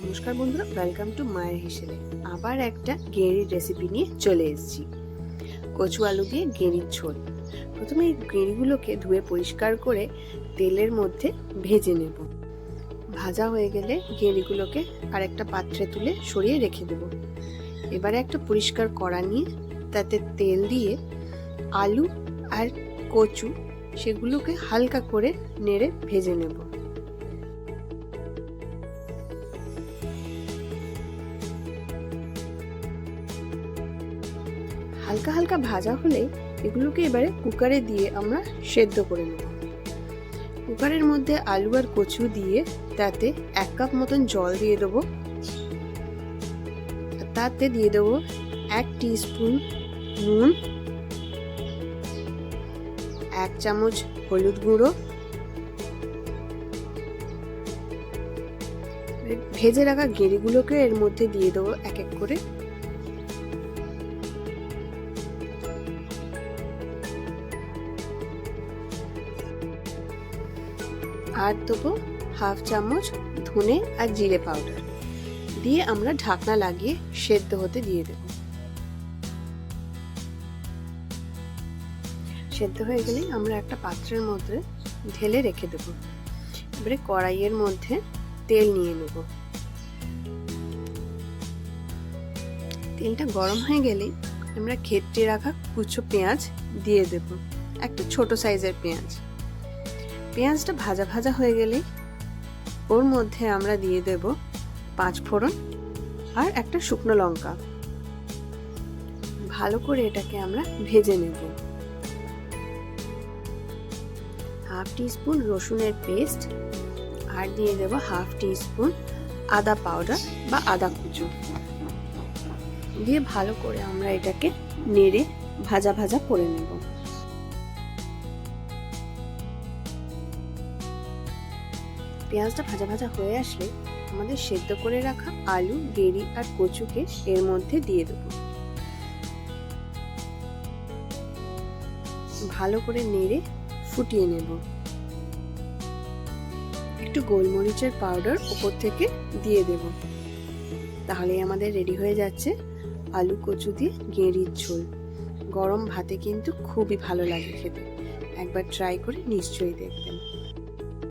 নমস্কার বন্ধুরা welcome to মায়ের হিসেবে। আবার একটা গেঁড়ির রেসিপি নিয়ে চলে এসেছি। কচু আলু দিয়ে গেঁড়ির ঝোল। প্রথমে এই গেঁড়িগুলোকে ধুয়ে পরিষ্কার করে তেলের মধ্যে ভেজে নেব। ভাজা হয়ে গেলে গেঁড়িগুলোকে আরেকটা পাত্রে তুলে সরিয়ে রেখে দেব। এবারে একটা পরিষ্কার কড়া নিয়ে তাতে তেল দিয়ে আলু আর কচু, সেগুলোকে হালকা করে নেড়ে ভেজে নেব। হালকা হালকা ভাজা হলেই এগুলোকে এবারে কুকারে দিয়ে আমরা সেদ্ধ করে নেব। কুকারের মধ্যে আলু আর কচু দিয়ে তাতে এক কাপ মতন জল দিয়ে দেবো। তাতে দিয়ে দেবো এক স্পুন নুন, এক চামচ হলুদ গুঁড়ো, ভেজে রাখা গেঁড়িগুলোকে এর মধ্যে দিয়ে দেবো এক এক করে। আর দেবো হাফ চামচ ধনে আর জিরে পাউডার দিয়ে আমরা ঢাকনা লাগিয়ে সেদ্ধ হতে দিয়ে দেব। সেদ্ধ হয়ে গেলেই আমরা একটা পাত্রের মধ্যে ঢেলে রেখে দেব। এবারে কড়াইয়ের মধ্যে তেল নিয়ে নেব। তেলটা গরম হয়ে গেলেই আমরা খেটে রাখা কুচো পেঁয়াজ দিয়ে দেব। একটা ছোট সাইজের পেঁয়াজ। পেঁয়াজটা ভাজা ভাজা হয়ে গেলে ওর মধ্যে আমরা দিয়ে দেব পাঁচ ফোড়ন আর একটা শুকনো লঙ্কা। ভালো করে এটাকে আমরা ভেজে নেব। হাফ স্পুন রসুনের পেস্ট আর দিয়ে দেব হাফ স্পুন আদা পাউডার বা আদা কুচো। দিয়ে ভালো করে আমরা এটাকে নেড়ে ভাজা ভাজা করে নেব। পেঁয়াজটা ভাজা ভাজা হয়ে আসলে আমাদের সেদ্ধ করে রাখা আলু, গেরি আর কচুকে এর মধ্যে দিয়ে দেবো। ভালো করে নেড়ে ফুটিয়ে নেব। একটু গোলমরিচের পাউডার উপর থেকে দিয়ে দেব। তাহলে আমাদের রেডি হয়ে যাচ্ছে আলু, কচু দিয়ে গেঁড়ির ঝোল। গরম ভাতে কিন্তু খুবই ভালো লাগে খেতে। একবার ট্রাই করে নিশ্চয়ই দেখবেন।